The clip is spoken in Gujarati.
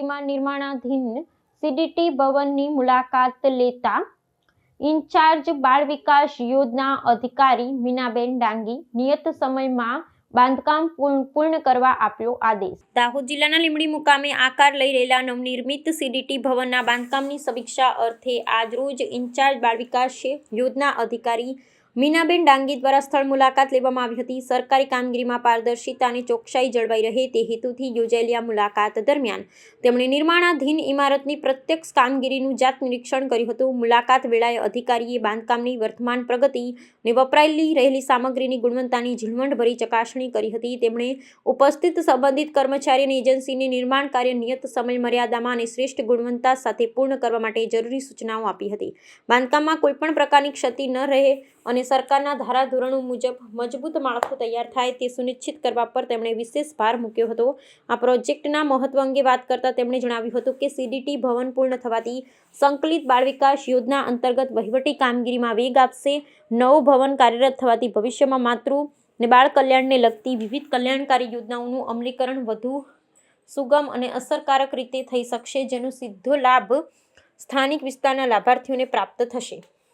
લીંબડીમાં નિર્માણાધીન સીડીટી ભવનની મુલાકાત લેતા ઇન્ચાર્જ બાળ વિકાસ યોજના અધિકારી મીનાબેન ડાંગી નિયત સમયમાં બાંધકામ પૂર્ણ કરવા આપ્યો આદેશ. દાહોદ જિલ્લાના લીંબડી મુકામે આકાર લઈ રહેલા નવનિર્મિત સીડીટી ભવનના બાંધકામની સમીક્ષા અર્થે આજરોજ ઇન્ચાર્જ બાળ વિકાસ યોજના અધિકારી મીનાબેન ડાંગી દ્વારા સ્થળ મુલાકાત લેવામાં આવી હતી. સરકારી કામગીરીમાં પારદર્શિતા અને ચોકસાઈ જળવાઈ રહે તે હેતુથી યોજાયેલી આ મુલાકાત દરમિયાન તેમણે નિર્માણાધીન ઇમારતની પ્રત્યક્ષ કામગીરીનું જાત નિરીક્ષણ કર્યું હતું. મુલાકાત વેળાએ અધિકારીએ બાંધકામની વર્તમાન પ્રગતિ અને વપરાયેલી રહેલી સામગ્રીની ગુણવત્તાની ઝીણવટભરી ચકાસણી કરી હતી. તેમણે ઉપસ્થિત સંબંધિત કર્મચારી અને એજન્સીને નિર્માણ કાર્ય નિયત સમય મર્યાદામાં અને શ્રેષ્ઠ ગુણવત્તા સાથે પૂર્ણ કરવા માટે જરૂરી સૂચનાઓ આપી હતી. બાંધકામમાં કોઈપણ પ્રકારની ક્ષતિ ન રહે અને સરકારના ધારાધોરણો મુજબ મજબૂત માળખું તૈયાર થાય તે સુનિશ્ચિત કરવા પર તેમણે વિશેષ ભાર મૂક્યો હતો. આ પ્રોજેક્ટના મહત્વ અંગે વાત કરતા તેમણે જણાવ્યું હતું કે સીડીટી ભવન પૂર્ણ થવાથી સંકલિત બાળ વિકાસ યોજના અંતર્ગત વહીવટી કામગીરીમાં વેગ આપશે. નવું ભવન કાર્યરત થવાથી ભવિષ્યમાં માતૃ અને બાળ કલ્યાણને લગતી વિવિધ કલ્યાણકારી યોજનાઓનું અમલીકરણ વધુ સુગમ અને અસરકારક રીતે થઈ શકશે, જેનો સીધો લાભ સ્થાનિક વિસ્તારના લાભાર્થીઓને પ્રાપ્ત થશે.